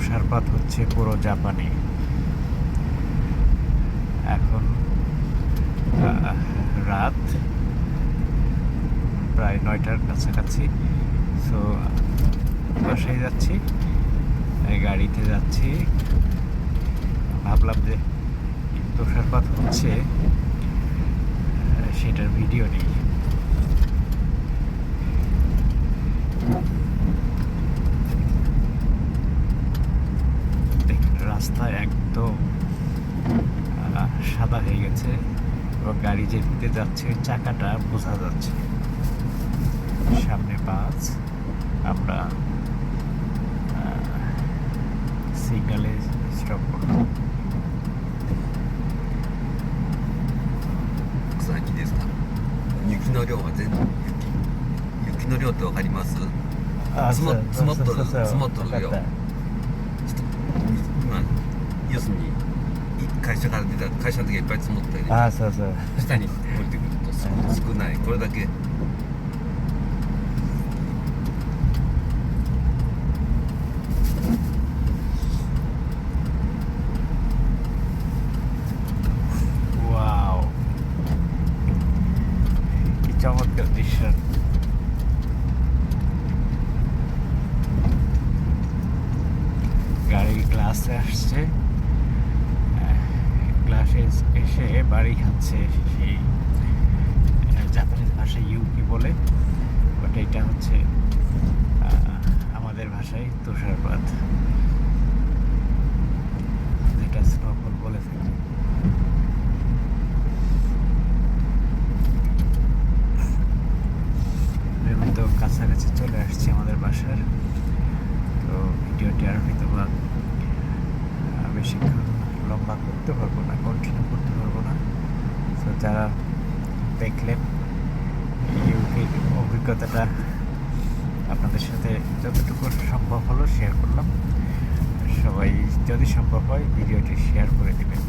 তুষারপাত হচ্ছে পুরো জাপানে। এখন রাত প্রায় নয়টার কাছাকাছি। সো বাসায় যাচ্ছি গাড়িতে যাচ্ছি। ভাবলাম যে তুষারপাত হচ্ছে সেটার ভিডিও নেই। একদম আহ, সাদা হয়ে গেছে এবং গাড়ি যেতে যাচ্ছে চাকাটা বোঝা যাচ্ছে সামনে বাস আমরা সিগনালে স্টপ করলাম 草木ですか雪の量は全雪雪の量ってわかります積も積もっとる積もっとるよちょっと今 要するに会社から出た会社の時はいっぱい積もったりあそうそう。下に降りてくるとすご少ない。これだけ。ガレークラスして。ক্লাসে এসে বাড়ি খাচ্ছে সেই জাপানিজ ভাষায় ইউকি বলে। বাট এটা হচ্ছে আমাদের ভাষায় তুষারপাত। যেটা স্নোফল বলে থাকি। কাছাকাছি চলে আসছি আমাদের বাসার। তো ভিডিওটি আর হয়তো বা বেশিক্ষণ লম্বা করতে পারব না কন্টিনিউ করতে পারব না। সো যারা দেখলেন এই অভিজ্ঞতাটা আপনাদের সাথে যতটুকু সম্ভব হলো শেয়ার করলাম। সবাই যদি সম্ভব হয় ভিডিওটি শেয়ার করে দেবেন।